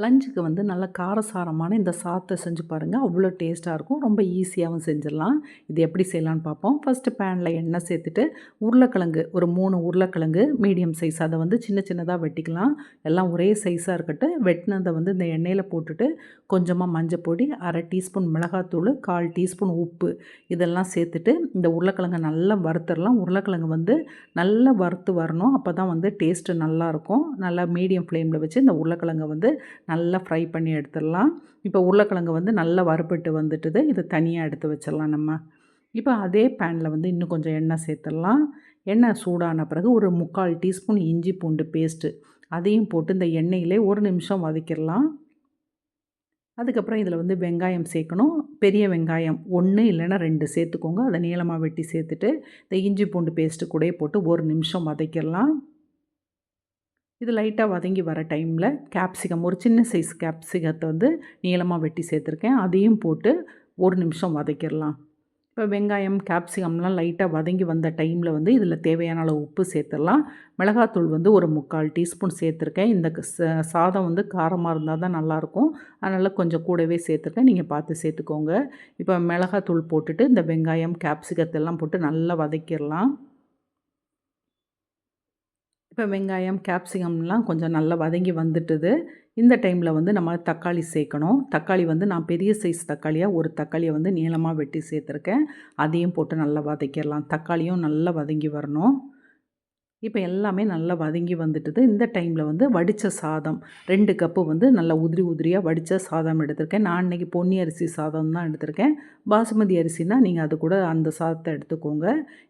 லஞ்சுக்கு வந்து நல்ல காரசாரமான இந்த சாத்தை செஞ்சு பாருங்கள் அவ்வளோ டேஸ்ட்டாக இருக்கும். ரொம்ப ஈஸியாகவும் செஞ்சிடலாம். இது எப்படி செய்யலான்னு பார்ப்போம். ஃபஸ்ட்டு பேனில் எண்ணெய் சேர்த்துட்டு உருளைக்கிழங்கு ஒரு மூணு உருளைக்கிழங்கு மீடியம் சைஸ் அதை வந்து சின்ன சின்னதாக வெட்டிக்கலாம். எல்லாம் ஒரே சைஸாக இருக்கட்டும். வெட்டினதை வந்து இந்த எண்ணெயில் போட்டுட்டு கொஞ்சமாக மஞ்சள் பொடி அரை டீஸ்பூன் மிளகாத்தூள் கால் டீஸ்பூன் உப்பு இதெல்லாம் சேர்த்துட்டு இந்த உருளைக்கிழங்கை நல்லா வறுத்துடலாம். உருளைக்கிழங்கு வந்து நல்லா வறுத்து வரணும். அப்போ தான் வந்து டேஸ்ட்டு நல்லாயிருக்கும் நல்லா மீடியம் ஃப்ளேமில் வச்சு இந்த உருளைக்கிழங்கை வந்து நல்லா ஃப்ரை பண்ணி எடுத்துடலாம். இப்போ உருளைக்கிழங்கு வந்து நல்லா வறுபட்டு வந்துட்டுது. இதை தனியாக எடுத்து வச்சிடலாம் நம்ம. இப்போ அதே பேனில் வந்து இன்னும் கொஞ்சம் எண்ணெய் சேர்த்துடலாம். எண்ணெய் சூடான பிறகு ஒரு முக்கால் டீஸ்பூன் இஞ்சி பூண்டு பேஸ்ட்டு அதையும் போட்டு இந்த எண்ணெயிலே ஒரு நிமிஷம் வதக்கிடலாம். அதுக்கப்புறம் இதில் வந்து வெங்காயம் சேர்க்கணும். பெரிய வெங்காயம் ஒன்று இல்லைன்னா ரெண்டு சேர்த்துக்கோங்க. அதை நீளமாக வெட்டி சேர்த்துட்டு இந்த இஞ்சி பூண்டு பேஸ்ட்டு கூட போட்டு ஒரு நிமிஷம் வதக்கிடலாம். இது லைட்டாக வதங்கி வர டைமில் கேப்சிகம் ஒரு சின்ன சைஸ் கேப்சிகத்தை வந்து நீளமாக வெட்டி சேர்த்துருக்கேன். அதையும் போட்டு ஒரு நிமிஷம் வதக்கிடலாம். இப்போ வெங்காயம் கேப்சிகம்லாம் லைட்டாக வதங்கி வந்த டைமில் வந்து இதில் தேவையான அளவு உப்பு சேர்த்துடலாம். மிளகாத்தூள் வந்து ஒரு முக்கால் டீஸ்பூன் சேர்த்துருக்கேன். இந்த சாதம் வந்து காரமாக இருந்தால் தான் நல்லாயிருக்கும். அதனால் கொஞ்சம் கூடவே சேர்த்துருக்கேன். நீங்கள் பார்த்து சேர்த்துக்கோங்க. இப்போ மிளகாத்தூள் போட்டுட்டு இந்த வெங்காயம் கேப்சிகத்தெல்லாம் போட்டு நல்லா வதக்கிடலாம். இப்போ வெங்காயம் கேப்சிகம்லாம் கொஞ்சம் நல்லா வதங்கி வந்துட்டுது. இந்த டைமில் வந்து நம்ம தக்காளி சேர்க்கணும். தக்காளி வந்து நான் பெரிய சைஸ் தக்காளியாக ஒரு தக்காளியை வந்து நீளமாக வெட்டி சேர்த்துருக்கேன். அதையும் போட்டு நல்லா வதக்கிடலாம். தக்காளியும் நல்லா வதங்கி வரணும். இப்போ எல்லாமே நல்லா வதங்கி வந்துட்டுது. இந்த டைமில் வந்து வடித்த சாதம் ரெண்டு கப்பு வந்து நல்லா உதிரி உதிரியாக வடித்த சாதம் எடுத்திருக்கேன். நான் இன்றைக்கி பொன்னி அரிசி சாதம் தான் எடுத்திருக்கேன். பாசுமதி அரிசினா நீங்கள் அது கூட அந்த சாதத்தை எடுத்துக்கோங்க.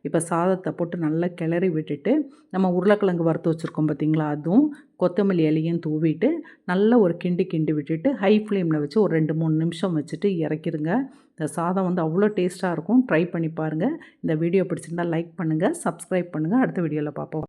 இப்போ சாதத்தை போட்டு நல்லா கிளறி விட்டுட்டு நம்ம உருளைக்கிழங்கு வறுத்து வச்சுருக்கோம் பார்த்திங்களா அதுவும் கொத்தமல்லி இலையும் தூவிட்டு நல்லா ஒரு கிண்டி கிண்டி விட்டுட்டு ஹை ஃப்ளேமில் வச்சு ஒரு ரெண்டு மூணு நிமிஷம் வச்சுட்டு இறக்கிருங்க. இந்த சாதம் வந்து அவ்வளோ டேஸ்ட்டாக இருக்கும். ட்ரை பண்ணி பாருங்கள் இந்த வீடியோ பிடிச்சிருந்தால் லைக் பண்ணுங்கள் சப்ஸ்கிரைப் பண்ணுங்கள் அடுத்த வீடியோவில் பார்ப்போம்.